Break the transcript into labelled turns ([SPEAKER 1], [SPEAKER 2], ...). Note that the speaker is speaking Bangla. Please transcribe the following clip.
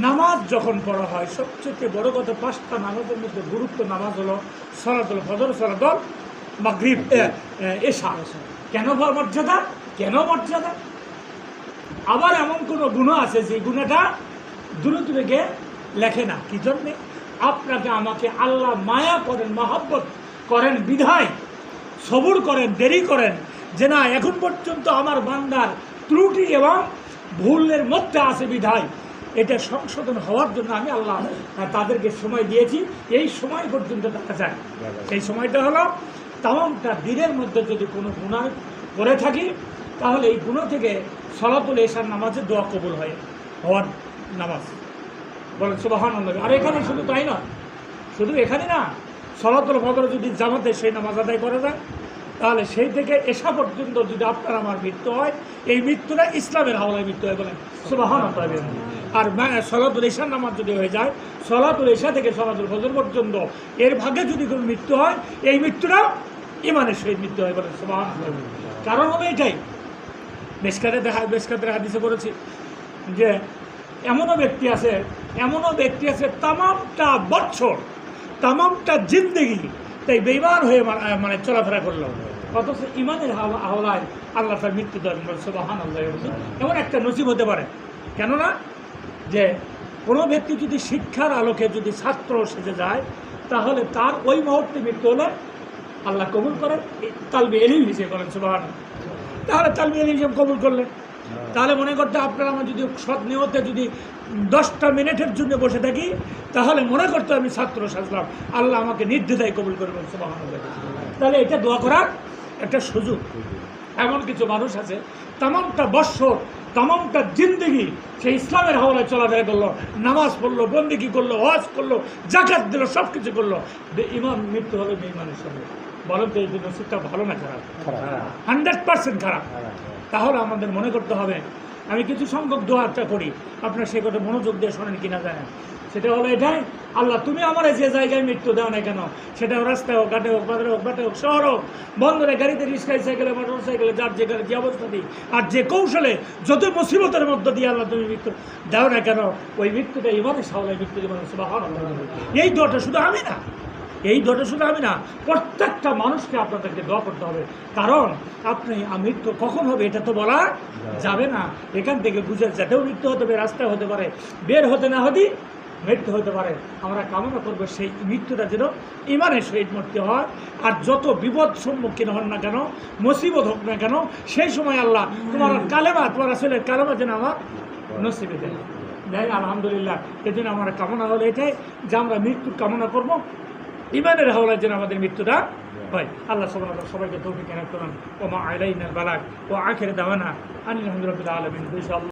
[SPEAKER 1] নামাজ যখন পড়া হয় সবচেয়ে বড় কথা পাঁচটা নামাজের মধ্যে গুরুত্ব নামাজ হলো সরাদল ফজর সরাদল মাগরিব এ, এ, এশা। কেন মর্যাদা? কেন মর্যাদা? আবার এমন কোনো গুণ আছে যে গুণটা দ্রুত বেগে লেখে না। কি জন্যে? আপনাকে আমাকে আল্লাহ মায়া করেন মহাব্বত করেন বিধায় সবুর করেন দেরি করেন যে না এখন পর্যন্ত আমার বান্দার ত্রুটি এবং ভুলের মধ্যে আছে বিধায়। এটা সংশোধন হওয়ার জন্য আমি আল্লাহ তাদেরকে সময় দিয়েছি। এই সময় পর্যন্ত দেখা যায় সেই সময়টা হলো, তামামটা দিনের মধ্যে যদি কোনো গুণা করে থাকি, তাহলে এই গুণ থেকে সলাতুল এশার নামাজে দোয়া কবুল হয়, হওয়ার নামাজ। বলেন সুবাহান আর এখানে শুধু তাই না শুধু এখানে না, সলাতুল ফদর যদি জামাতে সেই নামাজ আদায় করা যায়, তাহলে সেই থেকে এসা পর্যন্ত যদি আপনার আমার মৃত্যু হয়, এই মৃত্যুটা ইসলামের হাওলায় মৃত্যু হয় বলেন। সুবাহান আর সলাতুল এশার নামাজ যদি হয়ে যায়, সলাতুল এশা থেকে সলাতুল ফজর পর্যন্ত। এর ভাগে যদি কোনো মৃত্যু হয়, এই মৃত্যুটা ইমানের সহিত মৃত্যু হয় সুবাহান কারণ হবে এটাই। বেশকাতে দেখা বেশকাতের হাদিসে করেছি যে, এমনও ব্যক্তি আছে, এমনও ব্যক্তি আছে তামামটা বছর, তামামটা জিন্দগি, তাই বেইমান হয়ে মানে চলাফেরা করল। অথচ ইমানের হাওলা- হাওলায় আল্লাহ তার মৃত্যু দেন এমন একটা নসিব হতে পারে। কেননা যে কোনো ব্যক্তি যদি শিক্ষার আলোকে যদি ছাত্র সেজে যায়, তাহলে তার ওই মুহূর্তে মৃত্যু হলে আল্লাহ কবুল করেন তালবি এলিম হিসেবে করেন সুবাহান তাহলে তালবি এলিম হিসেবে কবুল করলেন। তাহলে মনে করতে আপনার আমার যদি সৎ নিয়তে যদি দশটা মিনিটের জন্য বসে থাকি, তাহলে মনে করতে আমি ছাত্র সাজলাম। আল্লাহ আমাকে নির্দ্বিধায় কবুল করবেন সুবাহান তাহলে এটা দোয়া করার একটা সুযোগ। এমন কিছু মানুষ আছে তামামটা বৎসর তামামটা জিন্দিগি সে ইসলামের হাওলায় চলাফেরা করল নামাজ পড়ল বন্দিগি করল ওয়াজ করল জাকাত দিল সব কিছু করল। ইমাম মৃত্যু হবে বেইমানের সঙ্গে। বলেন তো এই জন্য নসিবটা ভালো না খারাপ। হান্ড্রেড পার্সেন্ট খারাপ। তাহলে আমাদের মনে করতে হবে আমি কিছু সংখ্যক দোয়াটা করি আপনার সে কথা মনোযোগ দিয়ে শোনেন কিনা জানেন। সেটা হলো এটাই, আল্লাহ তুমি আমার যে জায়গায় মৃত্যু দাও না কেন, সেটা রাস্তায় হোক, ঘাটে হোক, বাজারে হোক, বাটে হোক, শহর হোক, বন্দরে, গাড়িতে, রিক্সায়, সাইকেলে, মোটর সাইকেলে, যার যে অবস্থা দিই আর যে কৌশলে, যত মুসিবতের মধ্য দিয়ে আল্লাহ তুমি মৃত্যু দাও না কেন, ওই মৃত্যুটা এভাবে সাহলাই মৃত্যু জীবনে এই দোয়াটা শুধু আমি না এই দোয়াটা শুধু আমি না প্রত্যেকটা মানুষকে আপনাদেরকে দোয়া করতে হবে। কারণ আপনি মৃত্যু কখন হবে এটা তো বলা যাবে না। এখান থেকে বুঝে যেতেও মৃত্যু হতে পারে রাস্তায় হতে পারে বের হতে না হতেই মৃত্যু হতে পারে। আমরা কামনা করব সেই মৃত্যুটা যেন ইমানের সহিত মৃত্যু হয়। আর যত বিপদ সম্মুখীন হন না কেন মুসিবত হোক না কেন সেই সময় আল্লাহ তোমার কালেমা তোমার আসলে কালেমা যেন আমার নসিবে দেয়। দেয় আলহামদুলিল্লাহ এই জন্য আমার কামনা হলো এটাই যে আমরা মৃত্যুর কামনা করব। ইমানের হাওলার যেন আমাদের মৃত্যুটা হয়। আল্লাহ সবাই সবাইকে তৌফিক কেন করুন। ও মা আলাইনাল বালাক ও আখের দাওয়ানা আনিল আলমিন।